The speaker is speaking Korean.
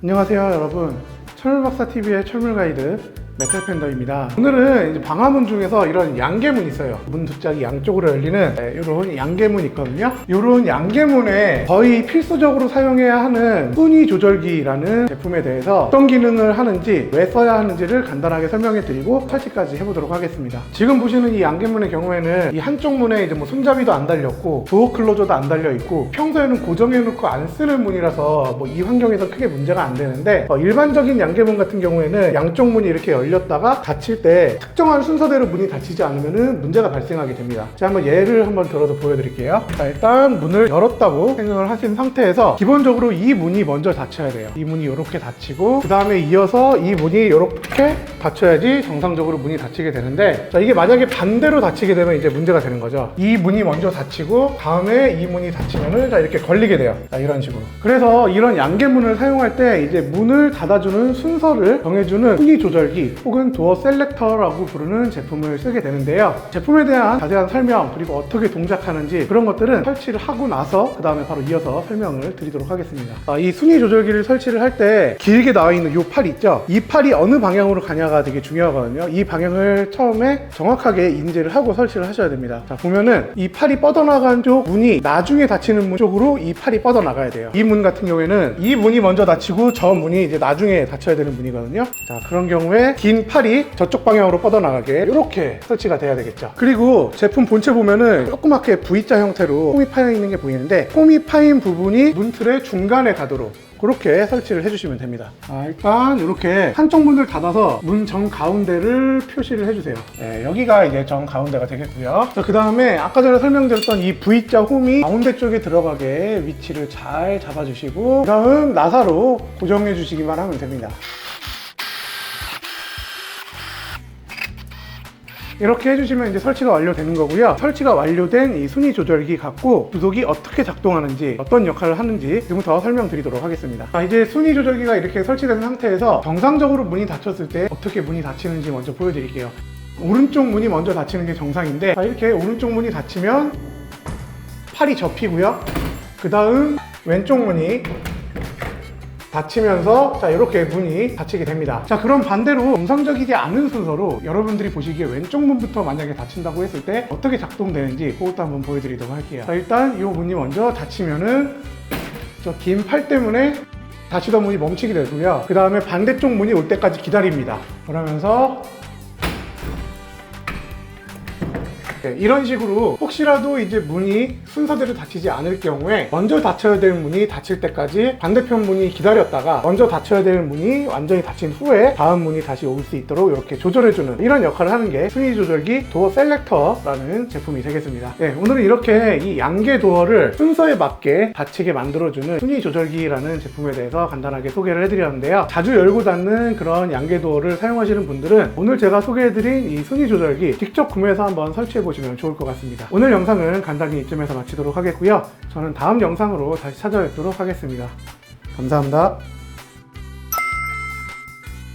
안녕하세요 여러분. 철물박사TV의 철물가이드 메탈팬더입니다. 오늘은 이제 방화문 중에서 이런 양계문 있어요. 문 두 짝이 양쪽으로 열리는 네, 이런 양계문 있거든요. 이런 양계문에 거의 필수적으로 사용해야 하는 순위 조절기라는 제품에 대해서 어떤 기능을 하는지 왜 써야 하는지를 간단하게 설명해 드리고 설치까지 해보도록 하겠습니다. 지금 보시는 이 양계문의 경우에는 이 한쪽 문에 이제 뭐 손잡이도 안 달렸고 도어 클로저도 안 달려 있고 평소에는 고정해 놓고 안 쓰는 문이라서 뭐 이 환경에서 크게 문제가 안 되는데 어, 일반적인 양계문 같은 경우에는 양쪽 문이 이렇게 열 렸다가 닫힐 때 특정한 순서대로 문이 닫히지 않으면 문제가 발생하게 됩니다. 제가 한번 예를 한번 들어서 보여드릴게요. 자 일단 문을 열었다고 생각을 하신 상태에서 기본적으로 이 문이 먼저 닫혀야 돼요. 이 문이 이렇게 닫히고 그 다음에 이어서 이 문이 이렇게 닫혀야지 정상적으로 문이 닫히게 되는데 자 이게 만약에 반대로 닫히게 되면 이제 문제가 되는 거죠. 이 문이 먼저 닫히고 다음에 이 문이 닫히면은 자 이렇게 걸리게 돼요. 자 이런 식으로. 그래서 이런 양계문을 사용할 때 이제 문을 닫아주는 순서를 정해주는 순위 조절기 혹은 도어 셀렉터라고 부르는 제품을 쓰게 되는데요. 제품에 대한 자세한 설명 그리고 어떻게 동작하는지 그런 것들은 설치를 하고 나서 그 다음에 바로 이어서 설명을 드리도록 하겠습니다. 아, 이 순위 조절기를 설치를 할 때 길게 나와 있는 이 팔 있죠? 이 팔이 어느 방향으로 가냐가 되게 중요하거든요. 이 방향을 처음에 정확하게 인지를 하고 설치를 하셔야 됩니다. 자 보면은 이 팔이 뻗어나간 쪽 문이 나중에 닫히는 문 쪽으로 이 팔이 뻗어나가야 돼요. 이 문 같은 경우에는 이 문이 먼저 닫히고 저 문이 이제 나중에 닫혀야 되는 문이거든요. 자 그런 경우에 긴 팔이 저쪽 방향으로 뻗어나가게 이렇게 설치가 돼야 되겠죠 그리고 제품 본체 보면은 조그맣게 V자 형태로 홈이 파여 있는 게 보이는데 홈이 파인 부분이 문틀의 중간에 가도록 그렇게 설치를 해주시면 됩니다. 아, 일단 이렇게 한쪽 문을 닫아서 문 정 가운데를 표시를 해주세요. 네, 여기가 이제 정 가운데가 되겠고요. 그 다음에 아까 전에 설명드렸던 이 V자 홈이 가운데 쪽에 들어가게 위치를 잘 잡아주시고 그 다음 나사로 고정해 주시기만 하면 됩니다. 이렇게 해주시면 이제 설치가 완료되는 거고요. 설치가 완료된 이 순위 조절기 갖고 주독이 어떻게 작동하는지 어떤 역할을 하는지 지금부터 설명드리도록 하겠습니다. 자, 이제 순위 조절기가 이렇게 설치된 상태에서 정상적으로 문이 닫혔을 때 어떻게 문이 닫히는지 먼저 보여드릴게요. 오른쪽 문이 먼저 닫히는 게 정상인데 자, 이렇게 오른쪽 문이 닫히면 팔이 접히고요. 그 다음 왼쪽 문이 닫히면서 자 이렇게 문이 닫히게 됩니다. 자 그럼 반대로 정상적이지 않은 순서로 여러분들이 보시기에 왼쪽 문부터 만약에 닫힌다고 했을 때 어떻게 작동되는지 그것도 한번 보여드리도록 할게요. 자 일단 이 문이 먼저 닫히면은 저 긴 팔 때문에 닫히던 문이 멈추게 되고요. 그 다음에 반대쪽 문이 올 때까지 기다립니다. 그러면서 네, 이런 식으로 혹시라도 이제 문이 순서대로 닫히지 않을 경우에 먼저 닫혀야 될 문이 닫힐 때까지 반대편 문이 기다렸다가 먼저 닫혀야 될 문이 완전히 닫힌 후에 다음 문이 다시 올 수 있도록 이렇게 조절해주는 이런 역할을 하는 게 순위 조절기 도어 셀렉터라는 제품이 되겠습니다. 네, 오늘은 이렇게 이 양계 도어를 순서에 맞게 닫히게 만들어주는 순위 조절기라는 제품에 대해서 간단하게 소개를 해드렸는데요. 자주 열고 닫는 그런 양계 도어를 사용하시는 분들은 오늘 제가 소개해드린 이 순위 조절기 직접 구매해서 한번 설치해 보시면 좋을 것 같습니다. 오늘 영상은 간단히 이쯤에서 마치도록 하겠고요. 저는 다음 영상으로 다시 찾아뵙도록 하겠습니다. 감사합니다.